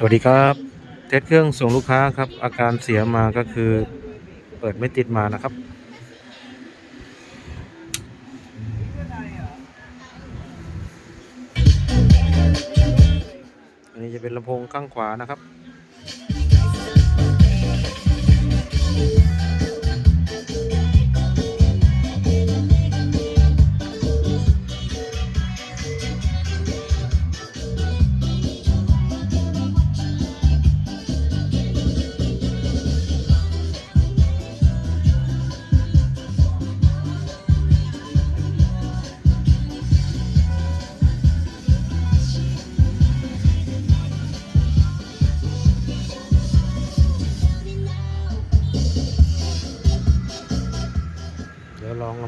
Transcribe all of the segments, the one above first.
สวัสดีครับเทสเครื่องส่งลูกค้าครับ อาการเสียมาก็คือเปิดไม่ติดมานะครับ อันนี้จะเป็นลำโพงข้างขวานะครับ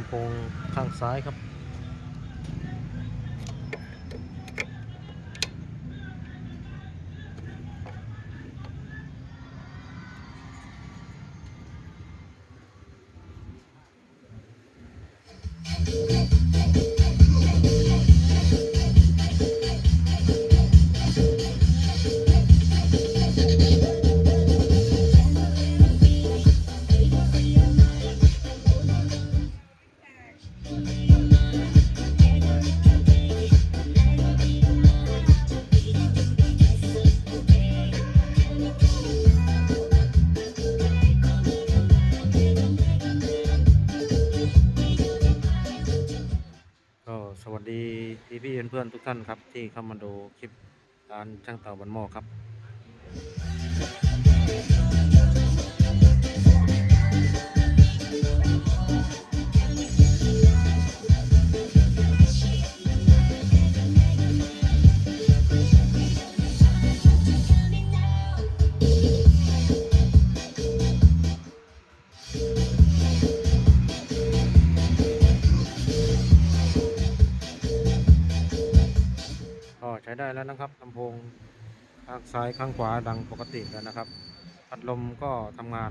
ำโพงข้างซ้ายครับ สวัสดีพี่พี่ๆเพื่อนๆทุกท่านครับ ที่เข้ามาดูคลิปการช่างเต่าบันหม้อครับ ได้แล้วนะครับลำโพงข้างซ้ายข้างขวาดังปกติแล้วนะครับ พัดลมก็ทำงาน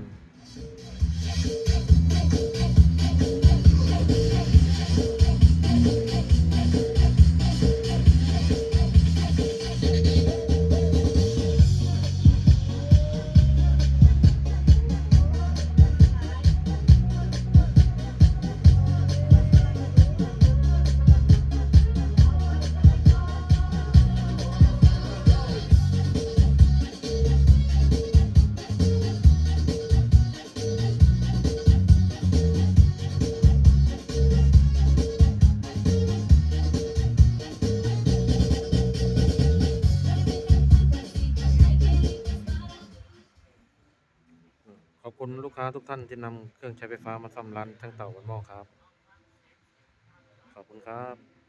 อบคุณลูกค้าทุกท่านที่นำเครื่องใช้ไฟฟ้ามาซ่อมร้านทั้งเต่าบันหม้อครับ ขอบคุณครับ